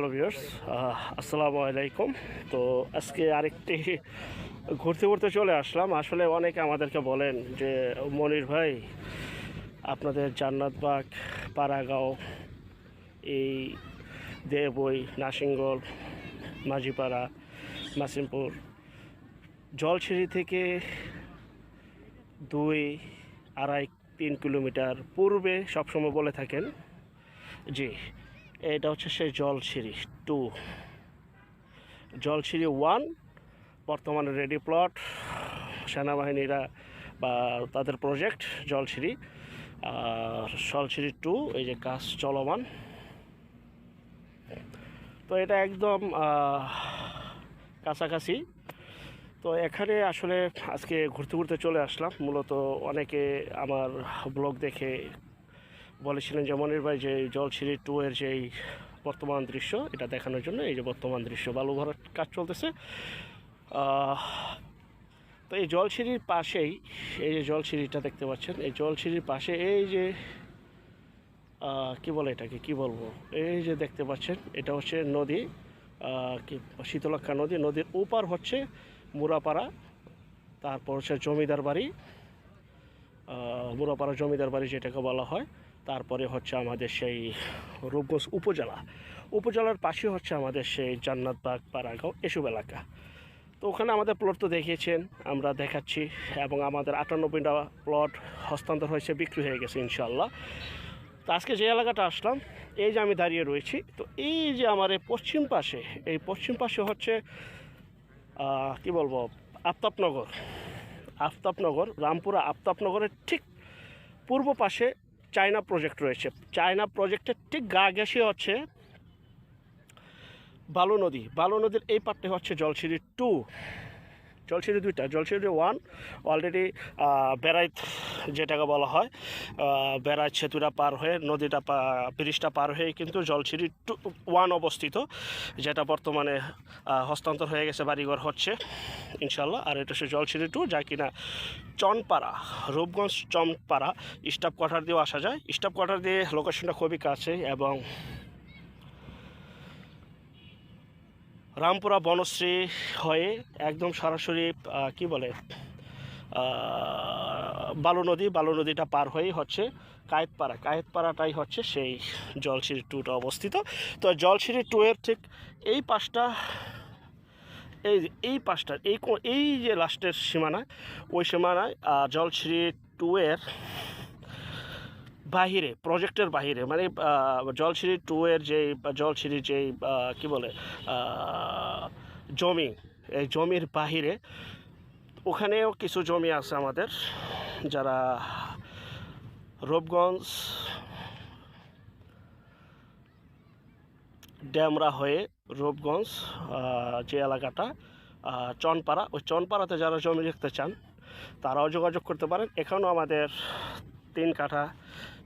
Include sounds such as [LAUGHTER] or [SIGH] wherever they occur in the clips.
Hello viewers আসসালামু আলাইকুম। তো আজকে আরেকটি ঘুরতে ঘুরতে চলে আসলাম। আসলে অনেকে আমাদেরকে বলেন যে, মনির ভাই, আপনাদের জান্নাতবাগ পাড়াগাঁও, এই দেবই নাসিঙ্গল মাঝিপাড়া মাসিমপুর জলছিড়ি থেকে দুই আড়াই তিন কিলোমিটার পূর্বে সবসময় বলে থাকেন। জি এটা হচ্ছে সেই জলছিরি টু জলছিরি ওয়ান বর্তমানে রেডি প্লট সেনাবাহিনীরা বা তাদের প্রজেক্ট জলছিরি আর জলছিরি টু এই যে কাজ চলমান। তো এটা একদম কাছাকাছি। তো এখানে আসলে আজকে ঘুরতে ঘুরতে চলে আসলাম। মূলত অনেকে আমার ব্লগ দেখে বলেছিলেন যে মনির ভাই যে জলছিরি টু এর যেই বর্তমান দৃশ্য, এটা দেখানোর জন্য এই যে বর্তমান দৃশ্য, বালু ভরার কাজ চলতেছে। তো এই জলছিরির পাশেই, এই যে জলছিরিটা দেখতে পাচ্ছেন, এই জলছিরির পাশে এই যে কি বলে এটাকে, কি বলব? এই যে দেখতে পাচ্ছেন, এটা হচ্ছে নদী কি শীতলক্ষা নদী, নদীর ওপার হচ্ছে মুরাপাড়া, তারপর হচ্ছে জমিদার বাড়ি মুরাপাড়া জমিদার বাড়ি যেটাকে বলা হয়। তারপরে হচ্ছে আমাদের সেই রূপগঞ্জ উপজেলা। উপজেলার পাশে হচ্ছে আমাদের সেই জান্নাতবাগ পাড়াগাঁও এসব এলাকা। তো ওখানে আমাদের প্লট তো দেখিয়েছেন, আমরা দেখাচ্ছি এবং আমাদের আটানব্বইটা প্লট হস্তান্তর হয়েছে, বিক্রি হয়ে গেছে ইনশাল্লাহ তো আজকে যে এলাকাটা আসলাম, এই যে আমি দাঁড়িয়ে রয়েছি, তো এই যে আমার এই পশ্চিম পাশে, এই পশ্চিম পাশে হচ্ছে কি বলব, আফতাবনগর। আফতাবনগর, রামপুরা আফতাবনগরের ঠিক পূর্ব পাশে চায়না প্রজেক্ট রয়েছে। চায়না প্রজেক্টের ঠিক গা ঘেঁষে হচ্ছে বালু নদী। বালু নদীর এই পাটটা হচ্ছে জলসিরি টু। জলছিরি দুইটা জলছিরি ওয়ান অলরেডি বেড়াইত যেটাকে বলা হয় বেড়াইত সেতুটা পার হয়ে, নদীটা ব্রিজটা পার হয়ে কিন্তু জলছিরি টু ওয়ান অবস্থিত, যেটা বর্তমানে হস্তান্তর হয়ে গেছে, বাড়িঘর হচ্ছে ইনশাল্লাহ আর এটা হচ্ছে জলছিরি টু যা কিনা চনপাড়া, রূপগঞ্জ চনপাড়া স্টাফ কোয়ার্টার দিয়েও আসা যায়। স্টাফ কোয়ার্টার দিয়ে লোকেশনটা খুবই কাছে এবং রামপুরা বনশ্রী হয়ে একদম সরাসরি কি বলে বালু নদী, বালু নদীটা পার হয়েই হচ্ছে কায়েতপাড়া। কায়েতপাড়াটাই হচ্ছে সেই জলছিরি টুটা অবস্থিত। তো জলছিরি টু এর ঠিক এই পাশটা, এই এই পাশটার এই এই যে লাস্টের সীমানায়, ওই সীমানায় জলছিরি টু এর বাহিরে প্রজেক্টের বাহিরে মানে জলছিরি টু এর যে জলছিরি যেই কি বলে জমি, এই জমির বাহিরে, ওখানেও কিছু জমি আছে আমাদের, যারা রূপগঞ্জ ড্যামরা হয়ে রূপগঞ্জ যে এলাকাটা চনপাড়া, ওই চনপাড়াতে যারা জমি দেখতে চান, তারাও যোগাযোগ করতে পারেন। এখানেও আমাদের তিন কাঠা,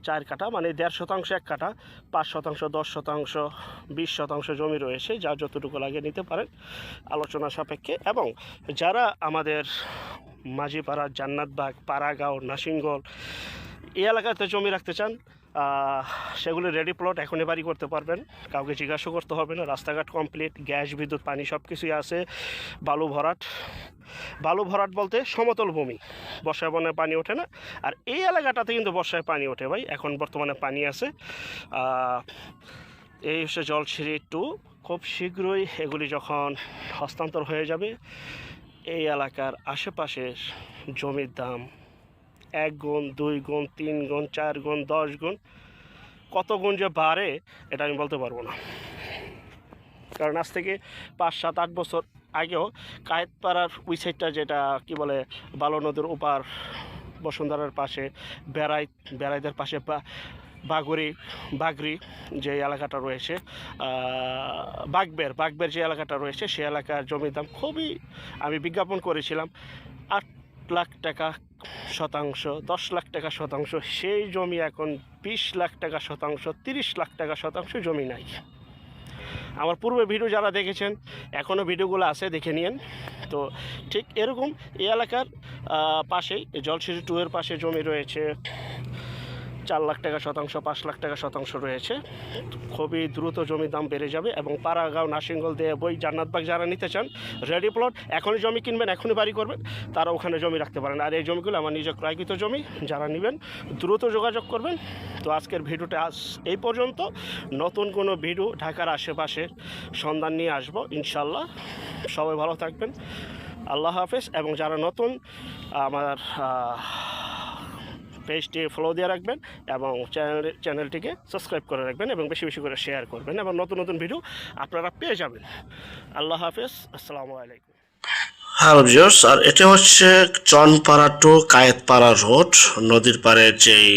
চার কাঠা মানে দেড় শতাংশ, এক কাঠা, পাঁচ শতাংশ, দশ শতাংশ, বিশ শতাংশ জমি রয়েছে যা যতটুকু লাগে নিতে পারেন আলোচনা সাপেক্ষে। এবং যারা আমাদের মাঝিপাড়া, জান্নাতবাগ, পাড়াগাঁও, নাসিংগল এই এলাকাতে জমি রাখতে চান সেগুলি রেডি প্লট এখনই বাড়ি করতে পারবেন। কাউকে জিজ্ঞাসা করতে হবে না, রাস্তাঘাট কমপ্লিট গ্যাস, বিদ্যুৎ, পানি সব কিছুই আছে, বালু ভরাট। বালু ভরাট বলতে সমতল ভূমি, বর্ষায় বনে পানি ওঠে না। আর এই এলাকাটাতে কিন্তু বর্ষায় পানি ওঠে ভাই, এখন বর্তমানে পানি আছে। এই হচ্ছে জলছিরি টু। খুব শীঘ্রই এগুলি যখন হস্তান্তর হয়ে যাবে, এই এলাকার আশেপাশের জমির দাম এক গুণ, দুই গুণ, তিন গুণ, চার গুণ, দশ গুণ। কত গুণ যে বাড়ে, এটা আমি বলতে পারব না। কারণ আজ থেকে পাঁচ, সাত, আট বছর আগেও কায়েতপাড়ার ওই সাইডটা যেটা কি বলে, বালো নদীর ওপার, বসুন্ধরার পাশে, বেড়াই, বেড়াইদের পাশে বাগুড়ি বাগরি যে এলাকাটা রয়েছে বাগবের বাগবের যে এলাকাটা রয়েছে, সে এলাকার জমির দাম খুবই আমি বিজ্ঞাপন করেছিলাম। আট লাখ টাকা শতাংশ, দশ লাখ টাকা শতাংশ, সেই জমি এখন বিশ লাখ টাকা শতাংশ, তিরিশ লাখ টাকা শতাংশ জমি নাই। আমার পূর্বে ভিডিও যারা দেখেছেন এখনও ভিডিওগুলো আছে, দেখে নিন তো ঠিক এরকম এই এলাকার পাশেই জলসিরি টু এর পাশে জমি রয়েছে। চার লাখ টাকা শতাংশ, পাঁচ লাখ টাকা শতাংশ রয়েছে। খুবই দ্রুত জমির দাম বেড়ে যাবে এবং পাড়াগাঁও নাসিঙ্গল দিয়ে বই জান্নাতবাগ যারা নিতে চান রেডি প্লট এখনই জমি কিনবেন, এখনই বাড়ি করবেন, তারা ওখানে জমি রাখতে পারেন। আর এই জমিগুলো আমার নিজের ক্রয়কৃত জমি, যারা নেবেন, দ্রুত যোগাযোগ করবেন। তো আজকের ভিডিওটা আজ এই পর্যন্ত। নতুন কোনো ভিডিও ঢাকার আশেপাশে সন্ধান নিয়ে আসব ইনশাল্লাহ সবাই ভালো থাকবেন। আল্লাহ হাফেজ। এবং যারা নতুন, আমার পেজটি ফলো দিয়ে রাখবেন এবং চ্যানেল চ্যানেলটিকে সাবস্ক্রাইব করে রাখবেন এবং বেশি বেশি করে শেয়ার করবেন এবং নতুন নতুন ভিডিও আপনারা পেয়ে যাবেন। আল্লাহ হাফেজ, আসসালামু আলাইকুম। হ্যালো ভিউয়ার্স আর এটা হচ্ছে চনপাড়া টু কায়েতপাড়া রোড, নদীর পাড়ে যেই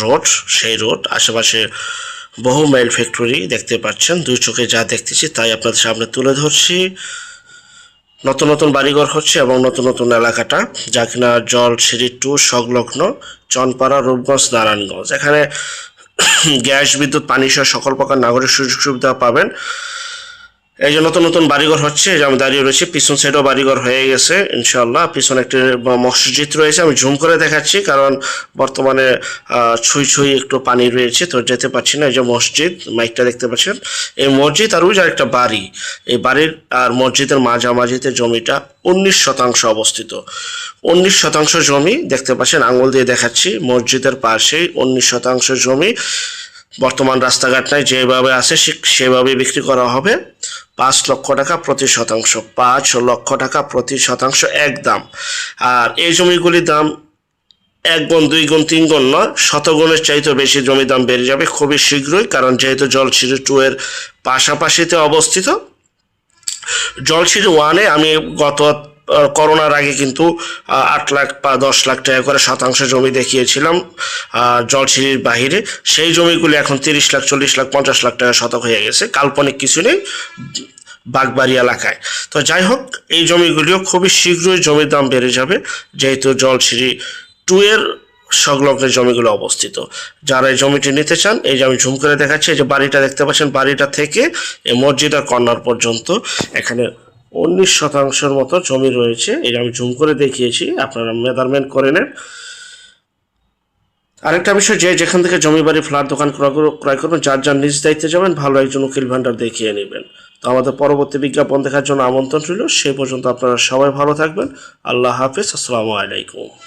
রোড, সেই রোড, আশেপাশে বহু মাইল ফ্যাক্টরি দেখতে পাচ্ছেন, দুই চোখে যা দেখতেছি তাই আপনাদের সামনে তুলে ধরছি। নতুন নতুন বাড়িঘর হচ্ছে এবং নতুন নতুন এলাকাটা, যা কিনা জল সিঁড়ি টু সংলগ্ন চনপাড়া, রূপগঞ্জ, নারায়ণগঞ্জ। এখানে [CLEARS THROAT] গ্যাস, বিদ্যুৎ, পানি সহ সকল প্রকার নাগরিক সুযোগ সুবিধা পাবেন। এই যে নতুন নতুন বাড়িঘর হচ্ছে যে আমি দাঁড়িয়ে রয়েছি, পিছন সাইডেও বাড়িঘর হয়ে গেছে ইনশাল্লাহ পিছনে একটি মসজিদ রয়েছে, আমি জুম করে দেখাচ্ছি, কারণ বর্তমানে ছুঁই ছুঁই একটু পানি রয়েছে, তো যেতে পারছি না, এই যে মসজিদ, মাইকটা দেখতে পাচ্ছেন। এই মসজিদ আর ওই যে একটা বাড়ি, এই বাড়ির আর মসজিদের মাঝামাঝিতে জমিটা উনিশ শতাংশ অবস্থিত। উনিশ শতাংশ জমি, দেখতে পাচ্ছেন, আঙুল দিয়ে দেখাচ্ছি, মসজিদের পাশেই উনিশ শতাংশ জমি। বর্তমান রাস্তাঘাট নাই, যেভাবে আছে সেভাবে বিক্রি করা হবে। পাঁচ লক্ষ টাকা প্রতি শতাংশ, পাঁচ লক্ষ টাকা প্রতি শতাংশ এক দাম। আর এই জমিগুলির দাম এক গুণ, দুই গুণ, তিন গুণ নয়, শতগুণের চাইতে বেশি জমি দাম বেড়ে যাবে খুবই শীঘ্রই, কারণ যেহেতু জলছিরি টু এর পাশাপাশিতে অবস্থিত জলছিরি ওয়ানে আমি গত করোনার আগে কিন্তু আট লাখ বা দশ লাখ টাকা করে শতাংশ জমি দেখিয়েছিলাম জলছিরির বাহিরে। সেই জমিগুলি এখন তিরিশ লাখ, চল্লিশ লাখ, পঞ্চাশ লাখ টাকা শতক হয়ে গেছে, কাল্পনিক কিছু নেই, বাগবাড়ি এলাকায়। তো যাই হোক, এই জমিগুলিও খুবই শীঘ্রই জমির দাম বেড়ে যাবে, যেহেতু জলছিরি টু এর সংলগ্ন জমিগুলো অবস্থিত। যারা এই জমিটি নিতে চান, এই যে আমি ঝুম করে দেখাচ্ছি, এই যে বাড়িটা দেখতে পাচ্ছেন, বাড়িটা থেকে এই মসজিদ আর কর্নার পর্যন্ত এখানে উনিশ শতাংশের মতো জমি রয়েছে। যে আমি জুম করে দেখিয়েছি, আপনারা মেজারমেন্ট করে নেন। আরেকটা বিষয় যে যেখান থেকে জমি বাড়ি, ফ্ল্যাট, দোকান ক্রয় করে- ক্রয় করবেন, যার যার নিজ দায়িত্বে যাবেন, ভালো একজন উকিল ভান্ডার দেখিয়ে নেবেন। তো আমাদের পরবর্তী বিজ্ঞাপন দেখার জন্য আমন্ত্রণ রইল। সে পর্যন্ত আপনারা সবাই ভালো থাকবেন। আল্লাহ হাফিজ, আসসালামু আলাইকুম।